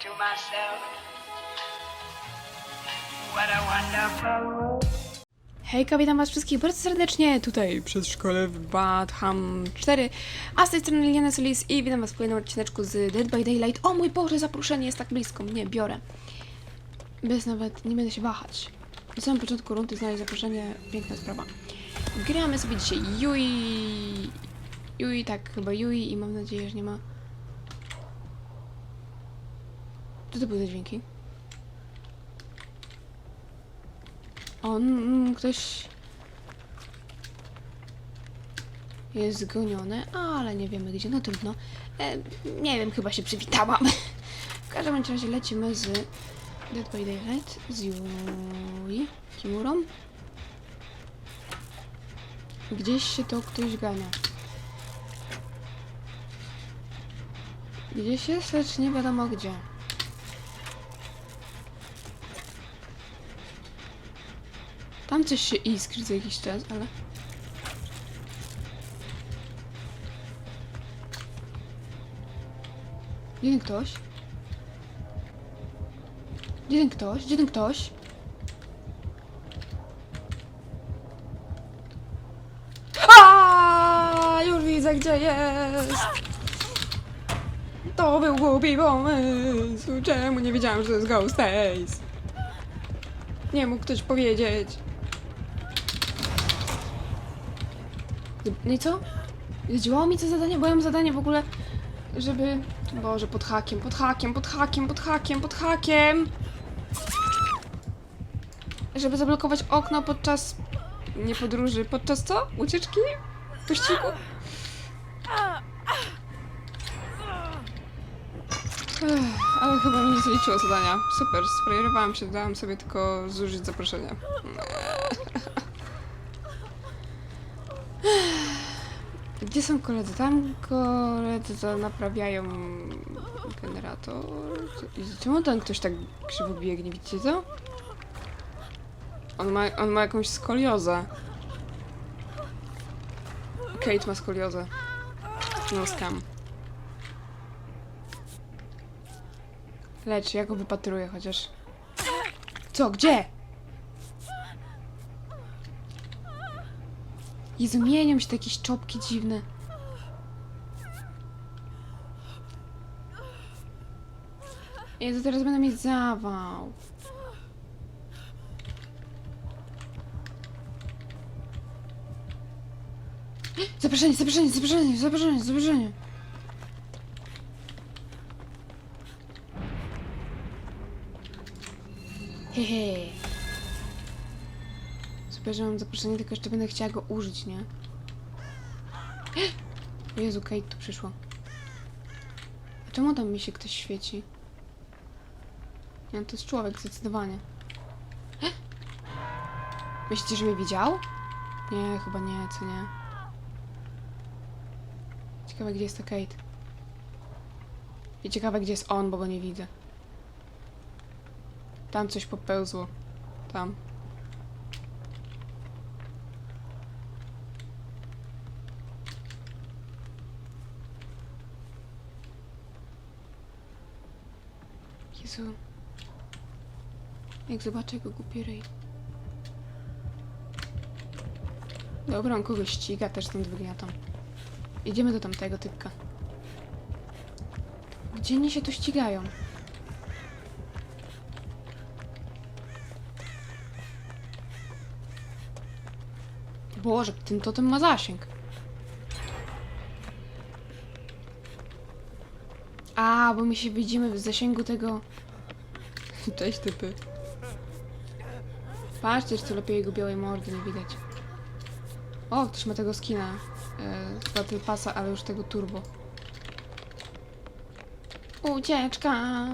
to myself, what a wonderful world. Hejka, witam was wszystkich bardzo serdecznie tutaj przez szkole w Batham 4. A z tej strony Liliana Solis i witam was w kolejnym odcineczku z Dead by Daylight. O mój Boże, zaproszenie jest tak blisko, nie, biorę. Bez nawet, nie będę się wahać. Na samym początku rundy znaleźć zaproszenie, piękna sprawa. Gramy sobie dzisiaj Yui... Yui, tak, chyba Yui i mam nadzieję, że nie ma... Co to były za dźwięki? On, ktoś jest zgoniony, ale nie wiemy gdzie, no trudno. E, nie wiem, chyba się przywitałam. w każdym razie lecimy z Dead by Daylight, z Yui, Kimurą. Gdzieś się to ktoś gania. Gdzieś jest, lecz nie wiadomo gdzie. Tam coś się iskrzy za jakiś czas, ale... Gdzie ten ktoś? Gdzie ten ktoś? Gdzie ten ktoś? Aaaa! Już widzę, gdzie jest! To był głupi pomysł! Czemu nie wiedziałam, że to jest Ghostface? Nie mógł ktoś powiedzieć. No i co? Zdziałało mi to zadanie, bo ja mam zadanie w ogóle, żeby... Boże, pod hakiem, pod hakiem, pod hakiem, pod hakiem, pod hakiem! Żeby zablokować okno podczas... Nie podróży, podczas co? Ucieczki? Pościgu? Ale chyba mi nie zliczyło zadania. Super, sprayerowałam się, dałam sobie tylko zużyć zaproszenie. Gdzie są koledzy? Tam koledzy to naprawiają generator. Czemu ten ktoś tak krzywo biegnie, widzicie to? On ma, on ma jakąś skoliozę. Kate ma skoliozę. No skam. Lecz, ja go wypatruję chociaż. Co? Gdzie? Jezu, mienią się te jakieś czopki dziwne. Jezu, teraz będę mieć zawał. Zaproszenie, zaproszenie, zaproszenie, zaproszenie, zaproszenie. Hehe. Że mam zaproszenie, tylko jeszcze będę chciała go użyć, nie? Jezu, Kate tu przyszła. A czemu tam mi się ktoś świeci? Nie, to jest człowiek, zdecydowanie. Myślicie, że mnie widział? Nie, chyba nie, co nie? Ciekawe, gdzie jest ta Kate. I ciekawe, gdzie jest on, bo go nie widzę. Tam coś popełzło. Tam. Jezu. Jak zobaczę jego głupi ryj. Dobra, on kogoś ściga, też stąd wygniatam. Idziemy do tamtego typka. Gdzie oni się tu ścigają? Boże, ten totem ma zasięg. A, bo my się widzimy w zasięgu tego... Cześć, typy. Patrzcie, co lepiej jego białej mordy nie widać. O, ktoś ma tego skina. E, z Battle ale już tego turbo. Ucieczka!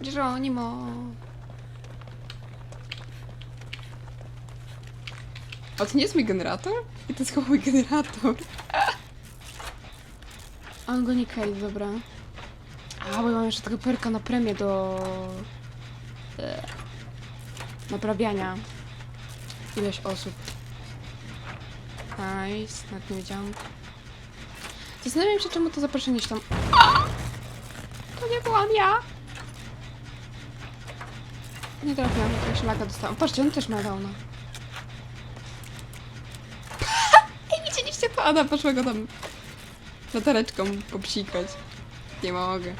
Geronimo! A to nie jest mój generator? I to jest chyba mój generator. On go nie Kate, dobra. A, bo ja mam jeszcze tego perka na premię do... e, Naprawiania. Ileś osób. Nice, nawet nie wiedziałam. Zastanawiam się, czemu to zaproszenie się tam... To nie byłam ja! Nie trafiłam, jakiegoś laga dostałam. Patrzcie, on też ma downa. Ej, widzieliście to? Ada poszła go tam latareczką popsikać. Nie mogę.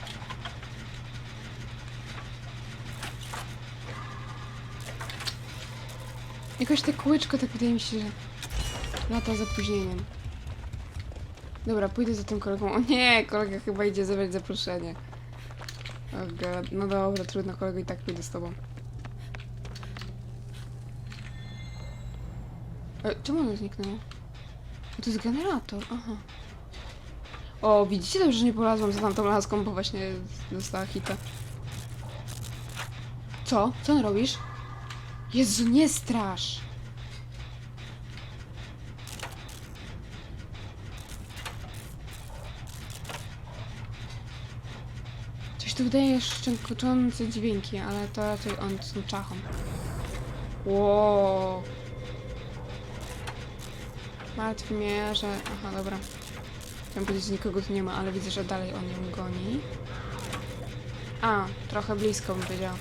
Jakoś te kółeczko tak wydaje mi się, że lata z opóźnieniem. Dobra, pójdę za tym kolegą. O nie, kolega chyba idzie zabrać zaproszenie. Oh god. No dobra, trudno kolego i tak pójdę z tobą. E, czemu ono zniknęło? A To jest generator, aha. O, widzicie dobrze, że nie polazłam za tamtą laską, bo właśnie dostała hita. Co? Co on robisz? Jezu, nie strasz! Coś tu wydaje szczękoczące dźwięki, ale to raczej on z czachą. Wow. Martwi mnie, że... Aha, dobra. Chciałam powiedzieć, że nikogo tu nie ma, ale widzę, że dalej on ją goni. A, trochę blisko bym powiedziała.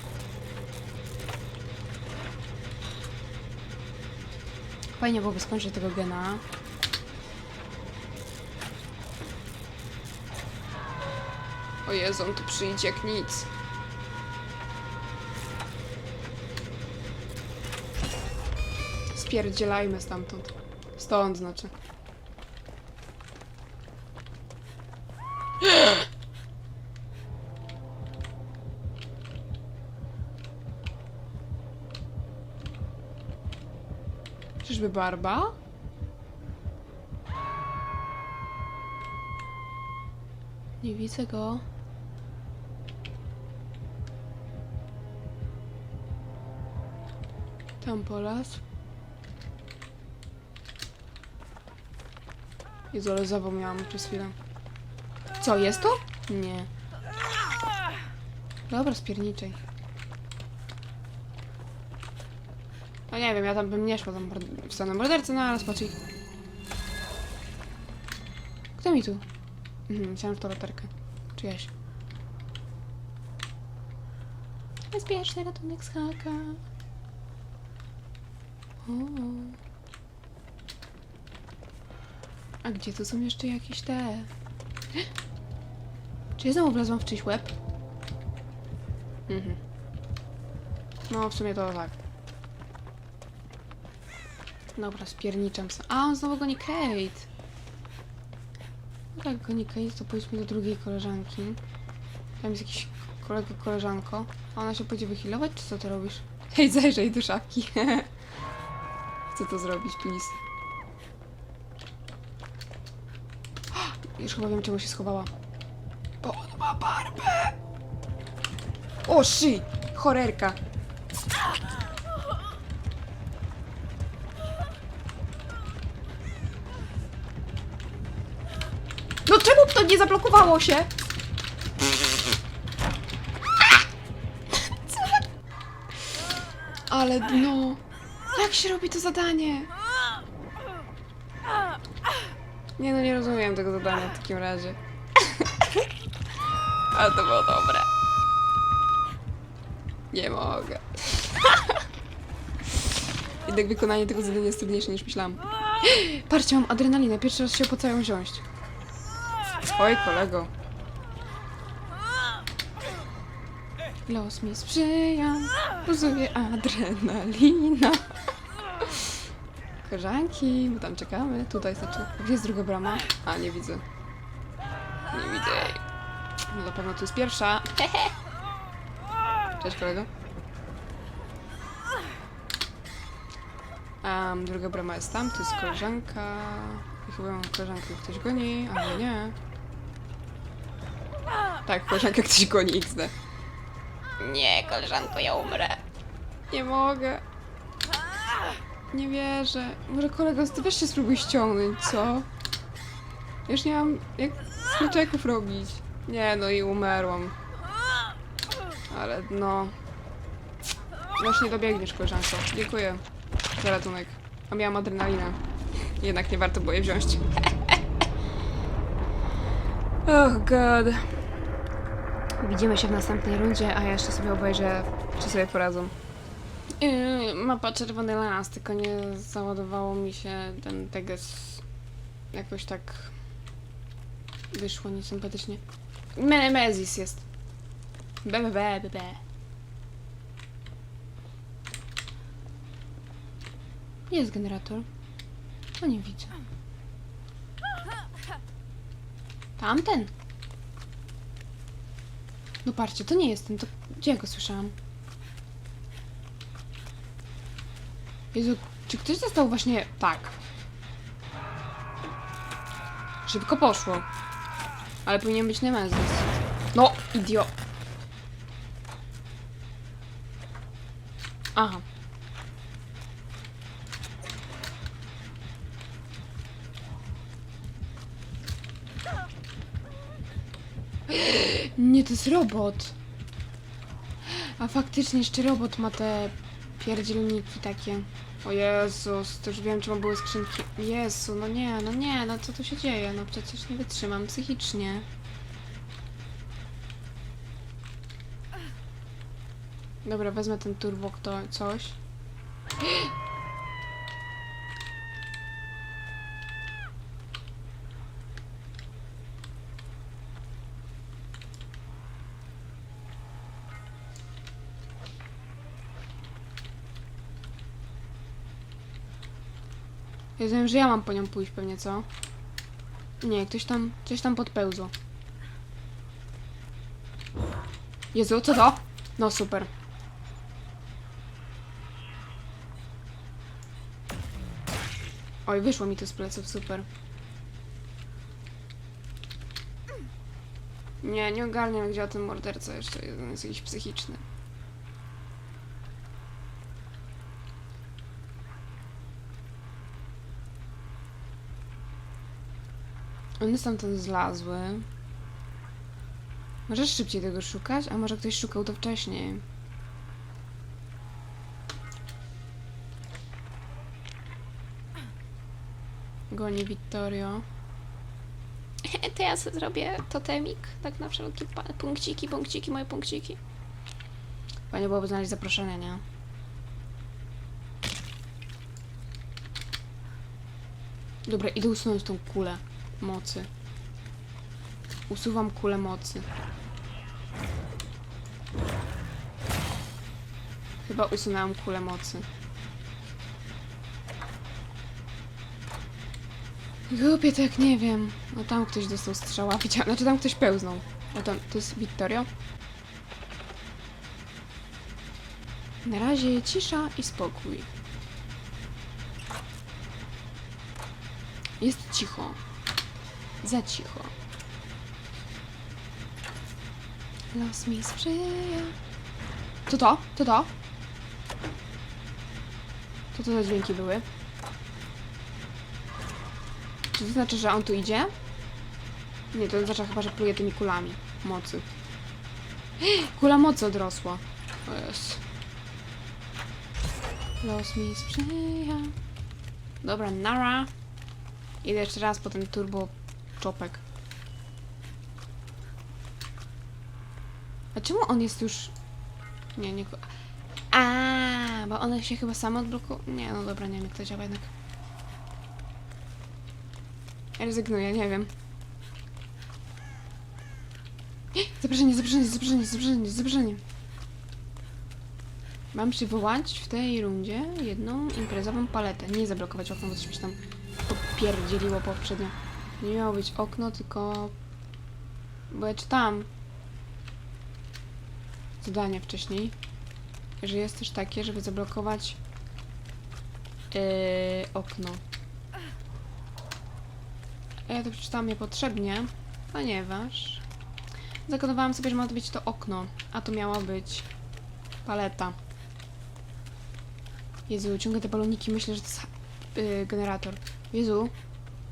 Fajnie byłoby skończyć tego gena. O Jezu, on tu przyjdzie jak nic. Spierdzielajmy stamtąd. Stąd znaczy. Czyżby Barba? Nie widzę go. Tam polas. Jezu, ale zapomniałam przez chwilę. Co, jest to? Nie. Dobra, spierniczej. No nie wiem, ja tam bym nie szła tam w stronę mordercy, no ale spocznij. Kto mi tu? Mhm, że to latarkę. Czyjaś. Bezpieczny ratunek z haka. O. A gdzie tu są jeszcze jakieś te... Czy ja znowu wlazłam w czyjś łeb? Mhm. No, w sumie to tak. Dobra, spierniczam se. A, on znowu goni Kate. No Jak goni Kate, to pójdźmy do drugiej koleżanki. Tam jest jakiś kolega, koleżanko. A ona się pójdzie wychilować, czy co ty robisz? Hej, zajrzyj do szafki. Chcę to zrobić, please. Już chyba wiem, czemu się schowała. Bo on ma barbę! O, shit! Horerka! To nie zablokowało się? Co? Ale no... Jak się robi to zadanie? Nie no, nie rozumiem tego zadania w takim razie. Ale to było dobre. Nie mogę. Jednak wykonanie tego zadania jest trudniejsze niż myślałam. Patrzcie, mam adrenalinę. Pierwszy raz się ją wziąć. Oj, kolego. Los mi sprzyja, buzuje adrenalina. Koleżanki, my tam czekamy. Tutaj znaczy, gdzie jest druga brama? A, nie widzę. Nie widzę jej. No na pewno tu jest pierwsza. Cześć kolego. Um, druga brama jest tam, tu jest koleżanka. I chyba mam koleżankę ktoś goni, ale nie. Tak, koleżankę ktoś goni XD. Nie, koleżanko, ja umrę. Nie mogę. Nie wierzę. Może kolego, ty weź się spróbuj ściągnąć, co? Już nie mam jak smyczeków robić. Nie, no i umarłam. Ale no... Już nie dobiegniesz, koleżanko. Dziękuję za ratunek. A miałam adrenalinę. Jednak nie warto było je wziąć. Oh god. Widzimy się w następnej rundzie, a ja jeszcze sobie obejrzę, czy sobie poradzą. Yy, mapa czerwony las, tylko nie załadowało mi się ten teges. Jakoś tak wyszło niesympatycznie. Memezis jest. Be, be. Jest generator. No nie widzę. Tamten. No patrzcie, to nie jest ten, to gdzie ja go słyszałam? Jezu, czy ktoś został właśnie tak? Szybko poszło. Ale powinien być Nemezis. No, idio. Aha. Nie, to jest robot. A faktycznie jeszcze robot ma te pierdzielniki takie. O Jezus, to już wiem, czemu były skrzynki. Jezu, no nie, no nie, no co tu się dzieje? No przecież nie wytrzymam psychicznie. Dobra, wezmę ten turbo kto coś. Wiem, że ja mam po nią pójść pewnie, co? Nie, ktoś tam, coś tam podpełzło. Jezu, co to? No super. Oj, wyszło mi to z pleców, super. Nie, nie ogarniam, gdzie ten morderca jeszcze jeden jest jakiś psychiczny. One stamtąd zlazły. Możesz szybciej tego szukać? A może ktoś szukał to wcześniej? Goni Vittorio. To ja sobie zrobię totemik, tak na wszelki pa- punkciki, punkciki, moje punkciki. Fajnie byłoby znaleźć zaproszenie, nie? Dobra, idę usunąć tą kulę mocy. Usuwam kulę mocy. Chyba usunęłam kulę mocy. Głupie tak nie wiem. No tam ktoś dostał strzała. Widziałam, znaczy tam ktoś pełznął. No tam, to jest Vittorio. Na razie cisza i spokój. Jest cicho. Za cicho. Los mi sprzyja. Co to? Co to? Co to za dźwięki były? Czy to znaczy, że on tu idzie? Nie, to oznacza chyba, że pluje tymi kulami mocy. Kula mocy odrosła. Jezu. Los mi sprzyja. Dobra, nara. Idę jeszcze raz po ten turbo czopek. A czemu on jest już... Nie, nie... A, bo one się chyba same odblokują... Nie, no dobra, nie wiem jak to działa jednak. Rezygnuję, nie wiem. Zaproszenie, zaproszenie, zaproszenie, zaproszenie, zaproszenie. Mam przywołać w tej rundzie jedną imprezową paletę. Nie zablokować okna, bo coś mi się tam popierdzieliło poprzednio. Nie miało być okno, tylko... Bo ja czytałam zadanie wcześniej, że jest też takie, żeby zablokować yy, okno. Ja to przeczytałam niepotrzebnie, ponieważ zakodowałam sobie, że ma to być to okno, a to miała być paleta. Jezu, ciągle te baloniki, myślę, że to jest yy, generator. Jezu,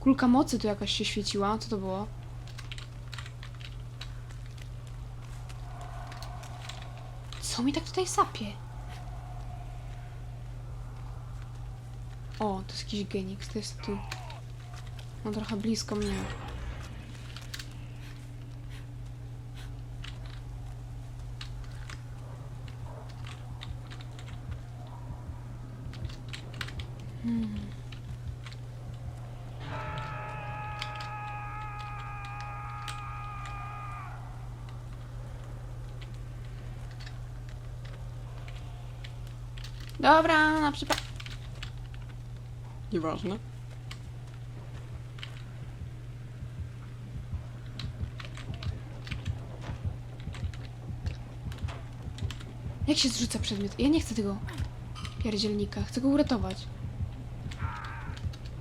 kulka mocy tu jakaś się świeciła. Co to było? Co mi tak tutaj sapie? O, to jest jakiś genix, to jest tu. No trochę blisko mnie. Dobra, na przypa... Nieważne. Jak się zrzuca przedmiot? Ja nie chcę tego pierdzielnika. Chcę go uratować.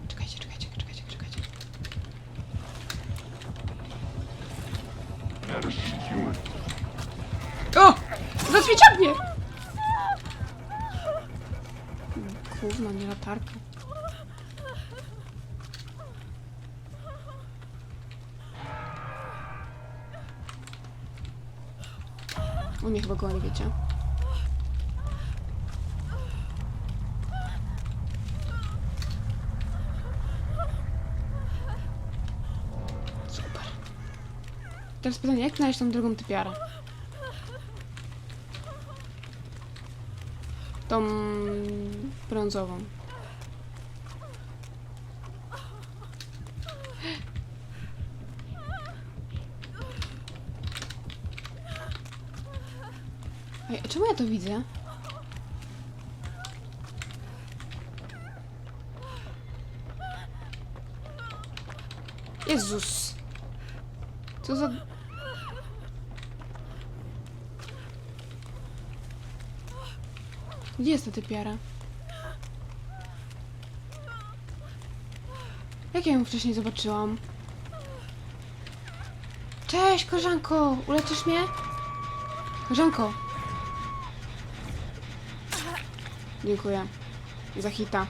Czekajcie, czekajcie, czekajcie, czekajcie. O! Zaraz mnie! Gówno, nie latarka. U mnie chyba goni, wiecie? Super. Teraz pytanie, jak znaleźć tą drugą typiarę? Tą brązową. Ej, czemu ja to widzę? Jezus! Co za... Gdzie jest ta typiara? Jak ja ją wcześniej zobaczyłam? Cześć, koleżanko! Uleczysz mnie? Koleżanko! Dziękuję. Za hita.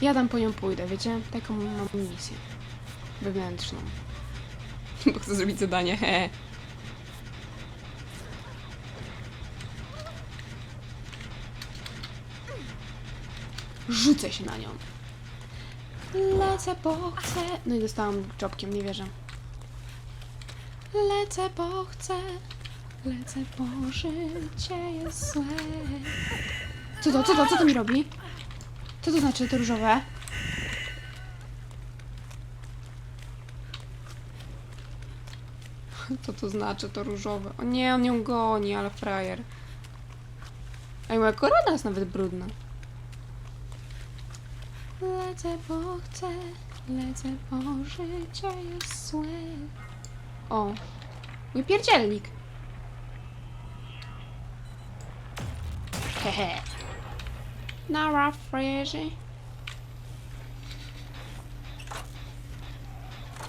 Ja tam po nią pójdę, wiecie? Taką mam misję. Wewnętrzną. Bo chcę zrobić zadanie, he. Rzucę się na nią. Lecę, bo chcę. No i dostałam czopkiem, nie wierzę. Lecę, bo chcę. Lecę, bo życie jest złe. Co to, co to, co to mi robi? Co to znaczy to różowe? Co to znaczy to różowe? O nie, on ją goni, ale frajer. Ej, moja korona jest nawet brudna. Lecę, bo chcę, lecę, bo życie jest złe. O, mój pierdzielnik. Hehe. Nara, frajerzy.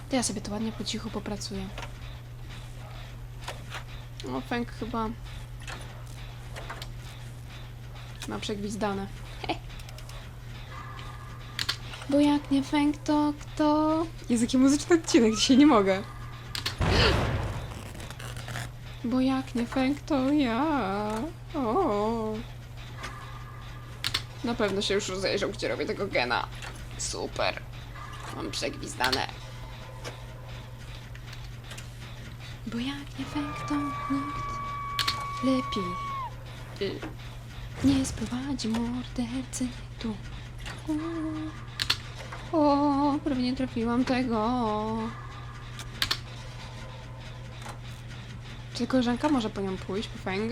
To ja sobie to ładnie po cichu popracuję. No, Fęk chyba ma przegwizdane. Bo jak nie Fęk, to kto? Jest jaki muzyczny odcinek, dzisiaj nie mogę. Bo jak nie Fęk, to ja. O. Na pewno się już rozejrzał, gdzie robię tego gena. Super. Mam przegwizdane. Bo jak nie Fęk, to nikt lepiej y, nie sprowadzi mordercy tu. O, o, prawie nie trafiłam tego. Czy koleżanka może po nią pójść, po Fęg?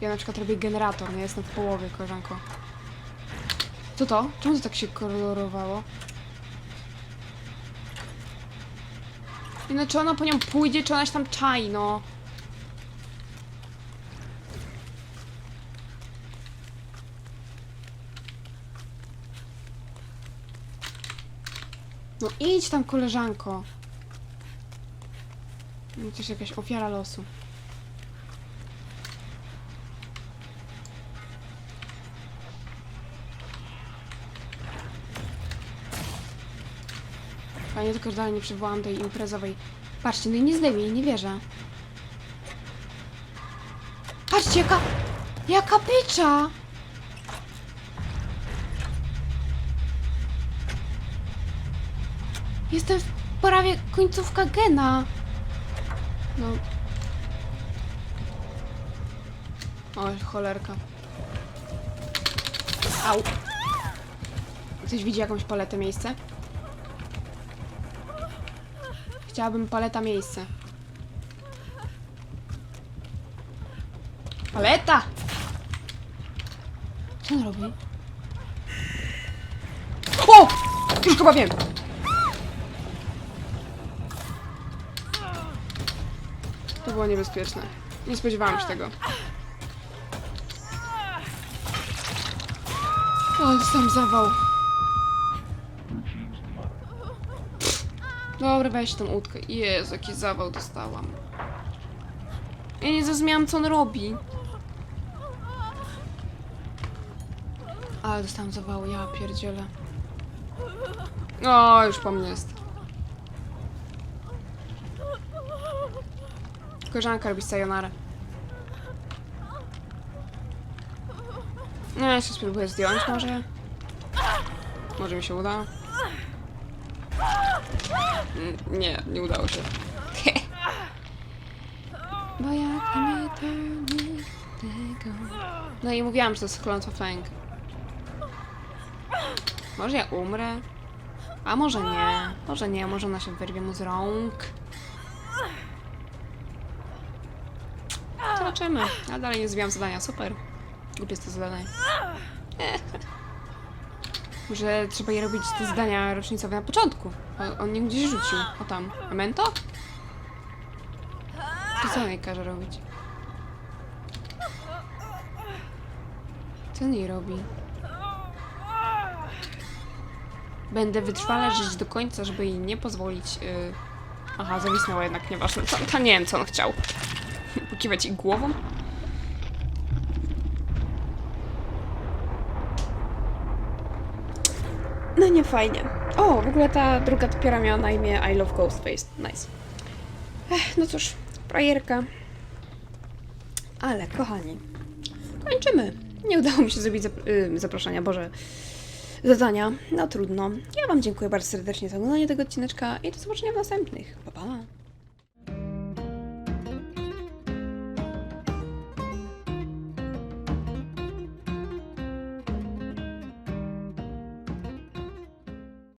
Ja na przykład robię generator, nie jestem w połowie, koleżanko. Co to? Czemu to tak się kolorowało? Nie no, czy ona po nią pójdzie, czy ona się tam czai, no? No idź tam, koleżanko. Chociaż jakaś ofiara losu. Fajnie, tylko że dalej nie przywołałam tej imprezowej. Patrzcie, no i nie zdejmie, nie wierzę. Patrzcie, jaka... Jaka bycza! Jestem w prawie końcówka gena. No. Oj, cholerka. Au. Ktoś widzi jakąś paletę miejsce? Chciałabym paleta miejsce. Paleta! Co on robi? O! Już chyba wiem. To było niebezpieczne. Nie spodziewałam się tego. O, sam zawał. Dobra, weź tą łódkę. Jezu, jaki zawał dostałam. Ja nie zrozumiałam, co on robi. Ale dostałam zawału, ja pierdzielę. O, już po mnie jest. Koleżanka robi sayonara. No, ja się spróbuję zdjąć może. Może mi się uda. Mm, Nie, nie udało się. Bo jak nie tego. No i mówiłam, że to jest klątwa Fang. Może ja umrę? A może nie. Może nie, może ona się wyrwie mu z rąk. Zobaczymy. Ja dalej nie zwijam zadania, super. Głupie jest to zadanie. Może trzeba je robić te zadania rocznicowe na początku. On nie gdzieś rzucił. O tam. Memento? To co jej każe robić? Co jej robi? Będę wytrwale żyć do końca, żeby jej nie pozwolić... Yy... Aha, zawisnęła jednak, nieważne. To, to nie wiem, co on chciał. Pokiwać ich głową? No nie fajnie. O, w ogóle ta druga topiara miała na imię I Love Ghostface. Nice. Ech, no cóż, frajerka. Ale, kochani, kończymy. Nie udało mi się zrobić zap zaproszenia, Boże, zadania. No trudno. Ja Wam dziękuję bardzo serdecznie za oglądanie tego odcineczka i do zobaczenia w następnych. Pa, pa.